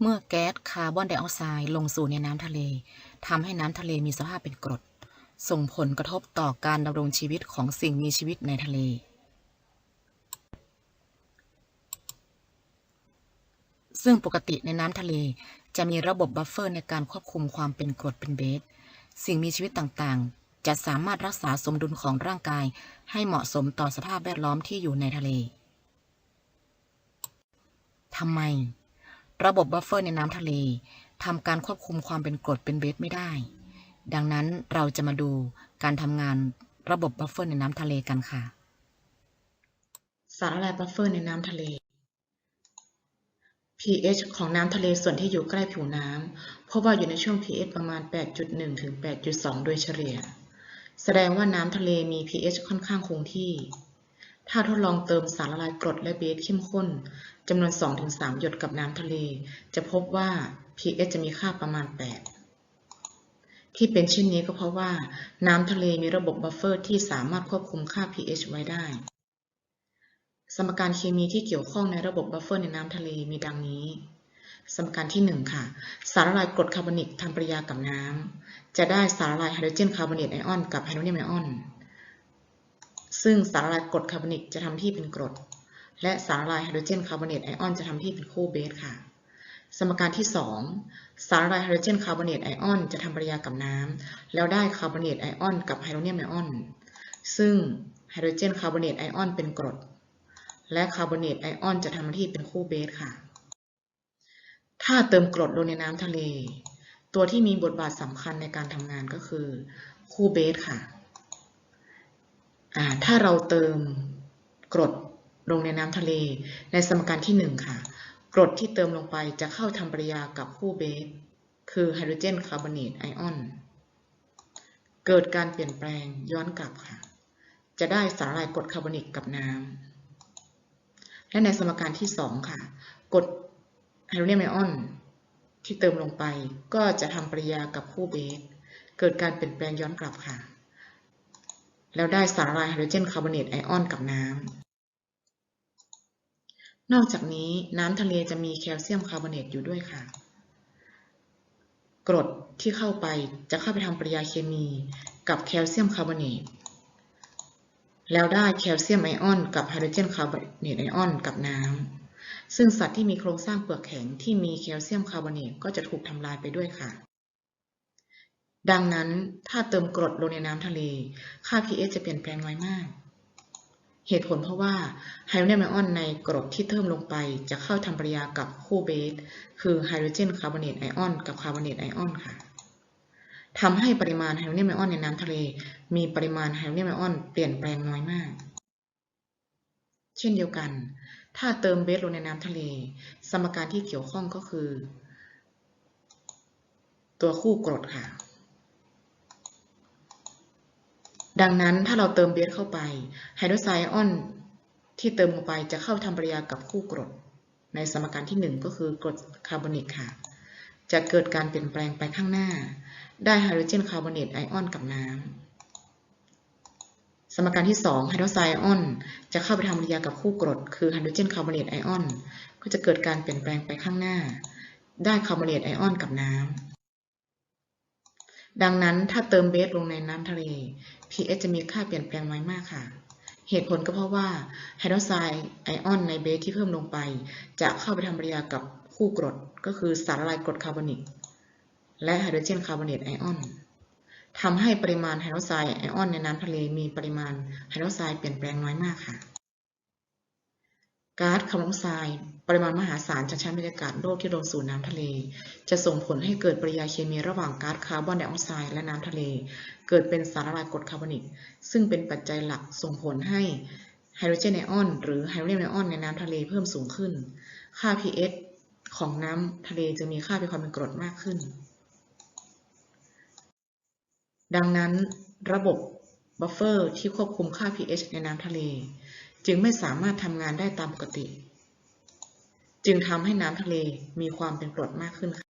เมื่อแก๊สคาร์บอนไดออกไซด์ลงสู่ในน้ำทะเลทำให้น้ำทะเลมีสภาพเป็นกรด ส่งผลกระทบต่อการดำรงชีวิตของสิ่งมีชีวิตในทะเล ซึ่งปกติในน้ำทะเลจะมีระบบบัฟเฟอร์ในการควบคุมความเป็นกรดเป็นเบส สิ่งมีชีวิตต่างๆ จะสามารถรักษาสมดุลของร่างกาย ให้เหมาะสมต่อสภาพแวดล้อมที่อยู่ในทะเลทำไม ระบบบัฟเฟอร์ในน้ำทะเลทำการควบคุมความเป็นกรดเป็นเบสไม่ได้ ดังนั้นเราจะมาดูการทำงานระบบบัฟเฟอร์ในน้ำทะเลกันค่ะ สารละลายบัฟเฟอร์ในน้ำทะเล pH ของน้ำทะเลส่วนที่อยู่ใกล้ผิวน้ำพบว่าอยู่ในช่วง pH ประมาณ 8.1 ถึง 8.2 โดยเฉลี่ย แสดงว่าน้ำทะเลมี pH ค่อนข้างคงที่ ถ้าทดลองเติมสารละลายกรดและเบสเข้มข้นจำนวน 2-3 หยดกับน้ำทะเล จะพบว่า pH จะมีค่าประมาณ 8 ที่เป็นเช่นนี้ก็เพราะว่า น้ำทะเลมีระบบบัฟเฟอร์ที่สามารถควบคุมค่า pH ไว้ได้ สมการเคมีที่เกี่ยวข้องในระบบบัฟเฟอร์ในน้ำทะเลมีดังนี้ สมการที่ 1 ค่ะ สารละลายกรดคาร์บอนิกทำปฏิกิริยากับน้ำจะได้สารละลายไฮโดรเจนคาร์บอเนตไอออนกับไฮโดรเนียมไอออน ซึ่งสารละลายกรดคาร์บอนิกจะทำที่เป็นกรด และสารละลายไฮโดรเจนคาร์บอเนตไอออนจะทำที่เป็นคู่เบสค่ะ สมการที่ 2 สารละลายไฮโดรเจนคาร์บอเนตไอออนจะทำปฏิกิริยากับน้ำแล้วได้คาร์บอเนตไอออนกับไฮโดรเนียมไอออน ซึ่งไฮโดรเจนคาร์บอเนตไอออนเป็นกรด และคาร์บอเนตไอออนจะทำหน้าที่เป็นคู่เบสค่ะ ถ้าเติมกรดลงในน้ำทะเล ตัวที่มีบทบาทสำคัญในการทำงานก็คือคู่เบสค่ะ ถ้าเราเติมกรดลงในน้ำทะเล ในสมการที่ 1 ค่ะ กรดที่เติมลงไปจะเข้าทำปฏิกิริยากับคู่เบส คือไฮโดรเจนคาร์บอเนตไอออน เกิดการเปลี่ยนแปลงย้อนกลับค่ะ จะได้สารละลายกรดคาร์บอนิกกับน้ำ และในสมการที่ 2 ค่ะ กรดไฮโดรเจนไอออนที่เติมลงไปก็จะทำปฏิกิริยากับคู่เบส เกิดการเปลี่ยนแปลงย้อนกลับค่ะ แล้วได้สารละลายไฮโดรเจนคาร์บอเนตไอออนกับน้ำ นอกจากนี้น้ำทะเลจะมีแคลเซียมคาร์บอเนตอยู่ด้วยค่ะ กรดที่เข้าไปจะเข้าไปทำปฏิกิริยาเคมีกับแคลเซียมคาร์บอเนตแล้วได้แคลเซียมไอออนกับไฮโดรเจนคาร์บอเนตไอออนกับน้ำ ซึ่งสัตว์ที่มีโครงสร้างเปลือกแข็งที่มีแคลเซียมคาร์บอเนตก็จะถูกทำลายไปด้วยค่ะ ดังนั้นถ้าเติมกรดลงในน้ำทะเล ค่า pH จะเปลี่ยนแปลงน้อยมาก เหตุผลเพราะว่าไฮโดรเจนไอออนในกรดที่เติมลงไปจะเข้าทำปฏิกิริยากับคู่เบส คือไฮโดรเจนคาร์บอเนตไอออนกับคาร์บอเนตไอออนค่ะทำให้ปริมาณไฮโดรเจนไอออนในน้ำทะเล มีปริมาณไฮโดรเจนไอออนเปลี่ยนแปลงน้อยมาก เช่นเดียวกัน ถ้าเติมเบสลงในน้ำทะเล สมการที่เกี่ยวข้องก็คือ ตัวคู่กรดค่ะ ดังนั้นถ้าเราเติมเบสเข้าไปไฮโดรไซด์ไอออนที่เติมลงไปจะเข้าทำปฏิกิริยากับคู่กรด ในสมการที่ 1 ก็คือกรดคาร์บอนิกค่ะ จะเกิดการเปลี่ยนแปลงไปข้างหน้า ได้ไฮโดรเจนคาร์บอเนตไอออนกับน้ำสมการที่2ไฮโดรไซด์ไอออนจะเข้าไปทำปฏิกิริยากับคู่กรด คือไฮโดรเจนคาร์บอเนตไอออนก็จะเกิดการเปลี่ยนแปลงไปข้างหน้า ได้คาร์บอเนตไอออนกับน้ำ ดังนั้นถ้าเติมเบสลงในน้ำทะเล pH จะมีค่าเปลี่ยนแปลงน้อยมากค่ะ เหตุผลก็เพราะว่าไฮโดรไซด์ไอออนในเบสที่เพิ่มลงไป จะเข้าไปทำปฏิกิริยากับคู่กรด ก็คือสารละลายกรดคาร์บอนิก และไฮโดรเจนคาร์บอเนตไอออนทำให้ปริมาณไฮโดรไซด์ไอออนในน้ำทะเลมีปริมาณไฮโดรไซด์เปลี่ยนแปลงน้อยมากค่ะ ก๊าซคาร์บอนไดออกไซด์ปริมาณมหาศาลจากชั้นบรรยากาศโลกที่ลงสู่น้ำทะเล จะส่งผลให้เกิดปฏิกิริยาเคมีระหว่างก๊าซคาร์บอนไดออกไซด์และน้ำทะเล เกิดเป็นสารละลายกรดคาร์บอนิก ซึ่งเป็นปัจจัยหลักส่งผลให้ไฮโดรเจนไอออนหรือไฮโดรเจนไอออนในน้ำทะเลเพิ่มสูงขึ้น ค่า pH ของน้ำทะเลจะมีค่าเป็นความเป็นกรดมากขึ้น ดังนั้นระบบ บัฟเฟอร์ที่ควบคุมค่า pH ในน้ำทะเล จึงไม่สามารถทำงานได้ตามปกติ จึงทำให้น้ำทะเลมีความเป็นกรดมากขึ้นค่ะ